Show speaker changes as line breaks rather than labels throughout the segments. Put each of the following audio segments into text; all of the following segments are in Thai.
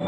เ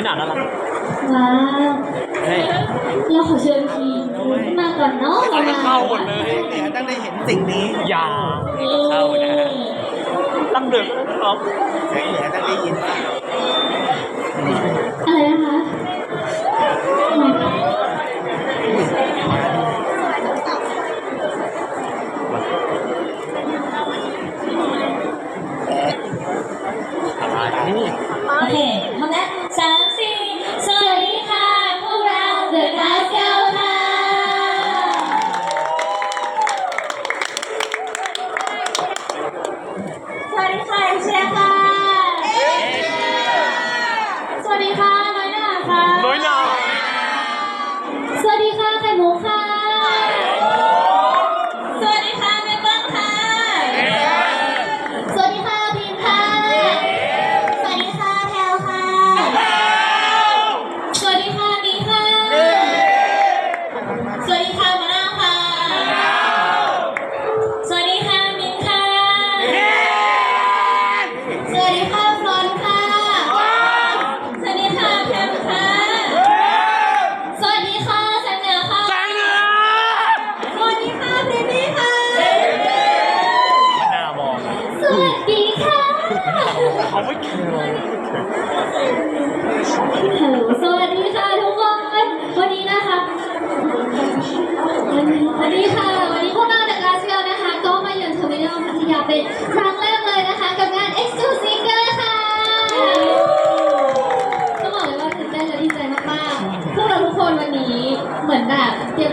ไม่หนาวน่ารักว้าวเฮ้
ยรา
ขอเชิญทีมาก่อนเนาะ
มาเข้าหมดเลย
เนี่ยตั้งได้เห็นสิ่งนี้
อย่าเข้านะตั้งเดือดครับ
แสงเหนือตั้งได้ยิน
อะไรนะคะ
อะไรนี่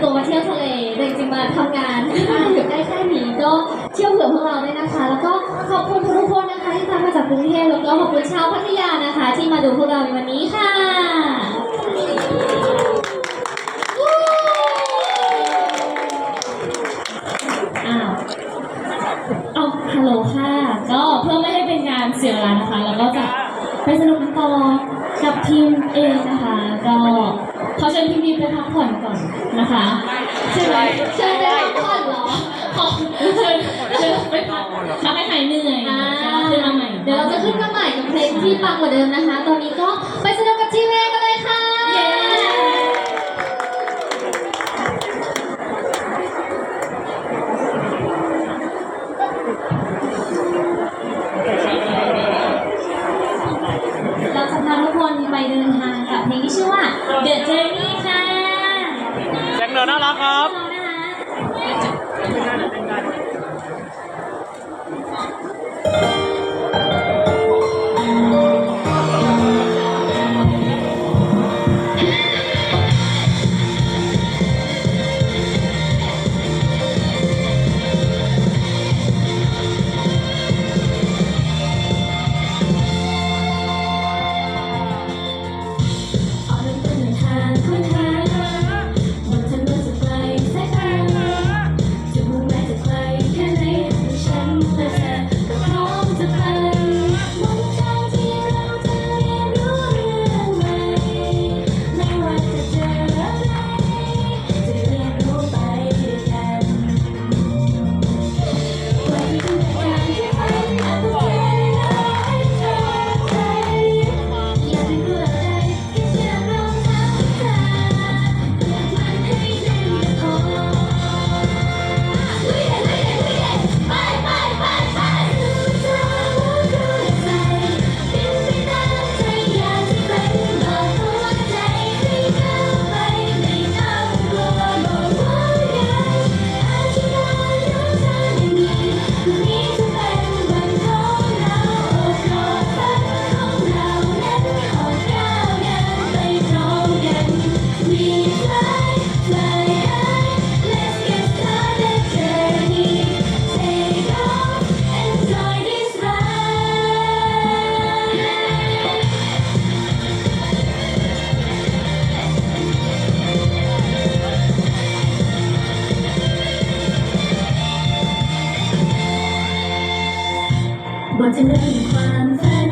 ตัวมาเที่ยวทะเลแต่จริงมาทำงานอยู่ได้แค่นี้ก็เที่ยวเผื่อพวกเราด้วยนะคะ แล้วก็ขอบคุณทุกคนนะคะที่มาจากกรุงเทพแล้วก็ขอบคุณชาวพัทยานะคะ ที่มาดูพวกเราในวันนี้ค่ะ
อ้าวเอาฮัลโหลค่ะ ก็เพื่อไม่ให้เป็นงานเสียเวลานะคะ คุณมีไปพักผ่อนก่อนนะคะใช่ไหม
ใช่ญไปพักผ่อนเหรอ
ขอเชิญเชิญไปพักพักให้หายเหนื่อยขึ้นมาใหม่
เดี๋ยวเราจะขึ้นมาใหม่กับเพลงที่ปังกว่าเดิมนะคะ ตอนนี้ก็ไปสนุกกับทีเวกันเลยค่ะ
เรา
จะพาทุกคนไปเดินทางกับเพลงที่ชื่อว่า The Journey
เห
นือน่ารักครับ บอกจะเริ่มความฝัน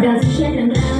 เราจะเขียนเรื่รา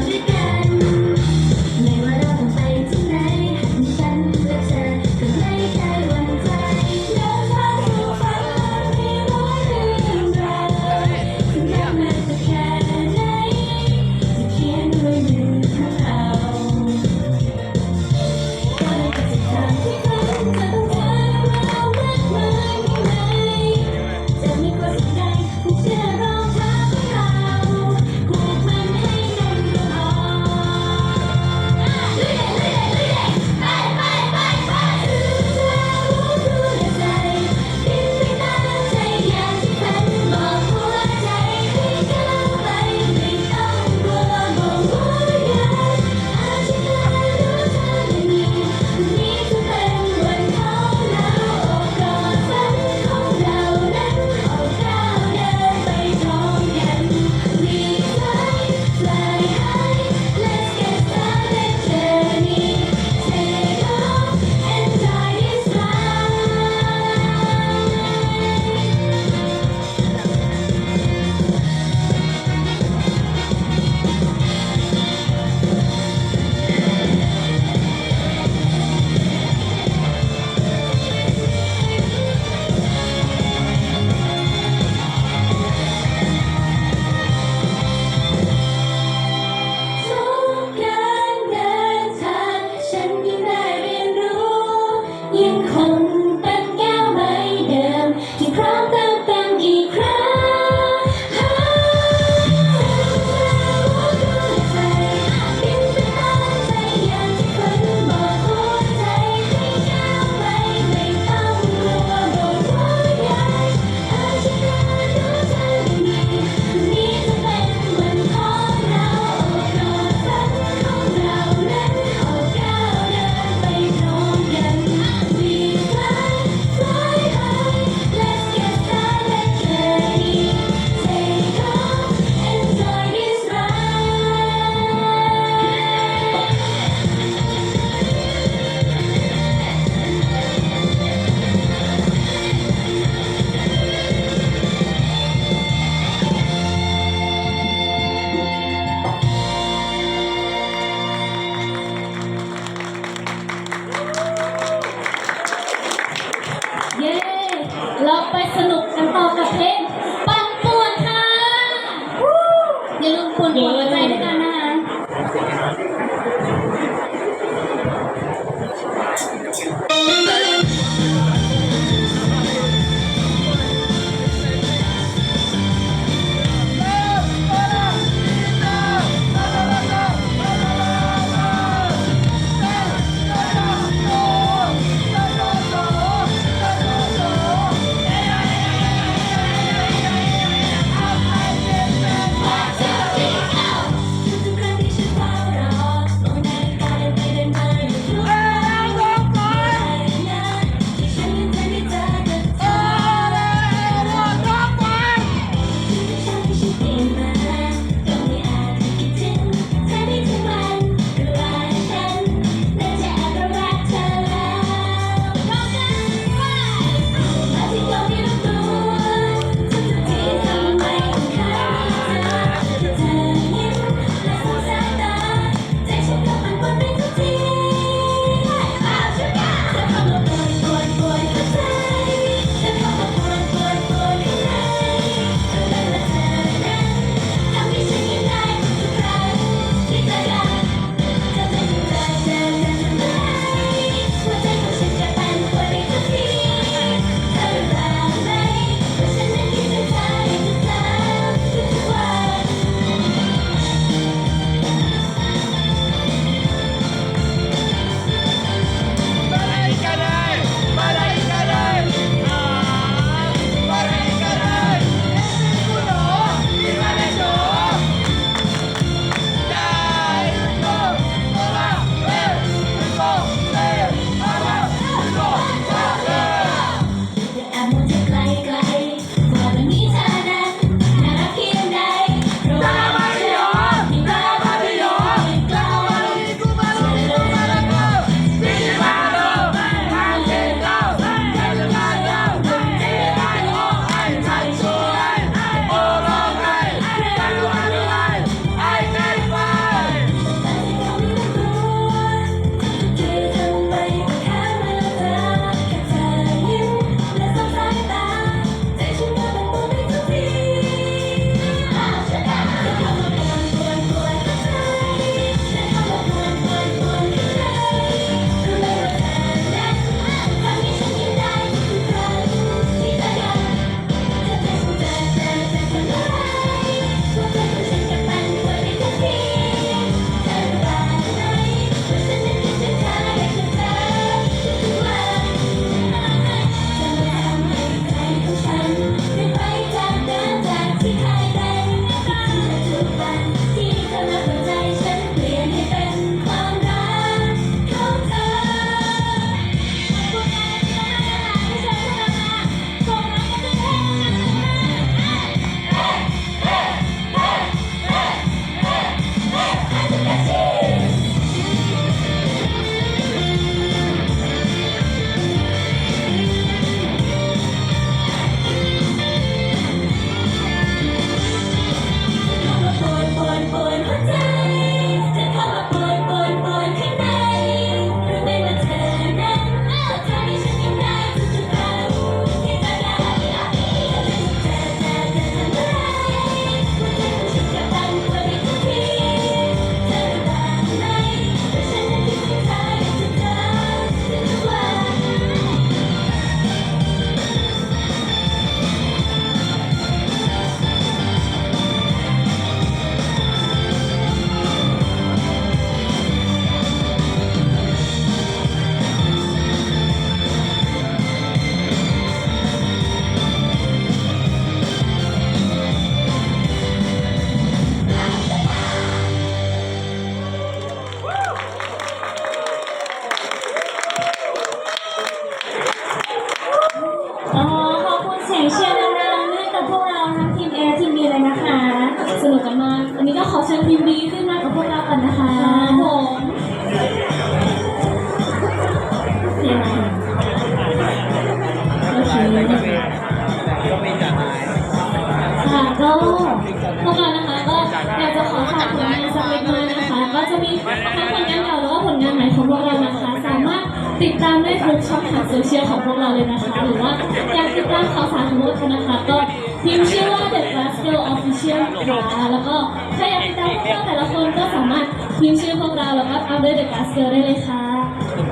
Girl Official นะคะแล้วก็ถ้าอยากติดตามพวกเราแต่ละคนก็สามารถพิมพ์ชื่อพวกเราแล้วก็ตามด้วย The Glass Girl ได้เลยค่ะ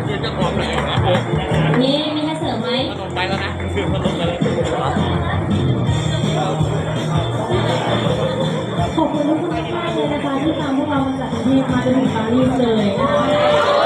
เดี๋ยวจะออกเลยนะ
เย้มีใครเสริมไหม
ลงไปแล้วนะคือมันลงเลย
ขอบคุณทุกคนมากๆเลยนะคะที่ตามพวกเรามาจากกรุงเทพมาจนถึงปารีสเลยนะคะ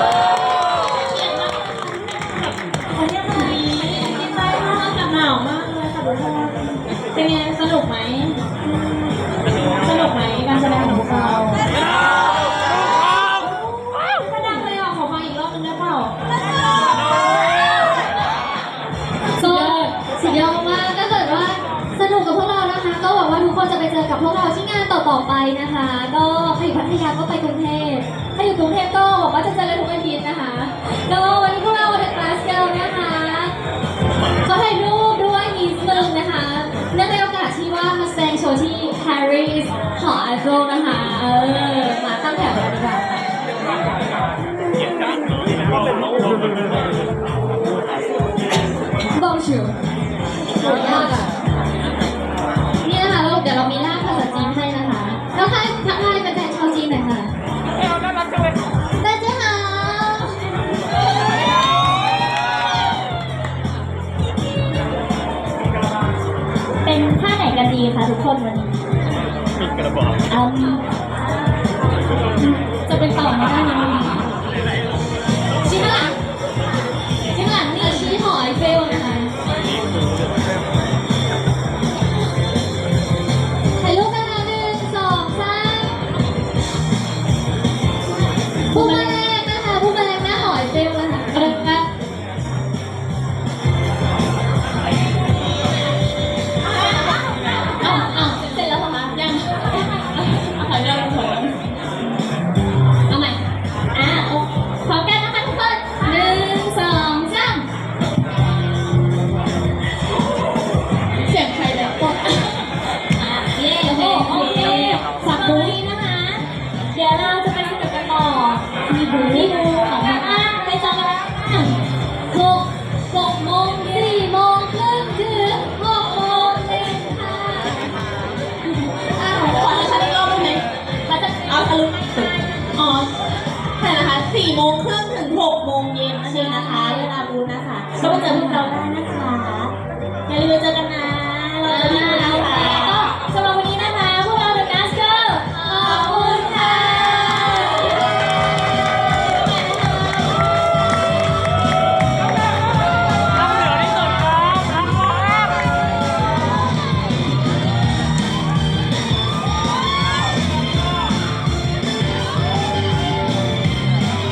ต่อไปนะคะ ก็ใครอยู่พัทยาก็ไปกรุงเทพถ้าอยู่กรุงเทพก็หวังว่าจะเจอกันทุกอาทิตย์นะคะก็วันนี้พวกเรา The Class Girl นะคะขอถ่ายรูปด้วยนิดนึงนะคะเนื่องในโอกาสที่ว่ามาแสดงโชว์ที่ Paris หอไอเฟลนะคะเออมาตั้งแถวกันดีกว่าค่ะบองชูสุดยอดอะ ก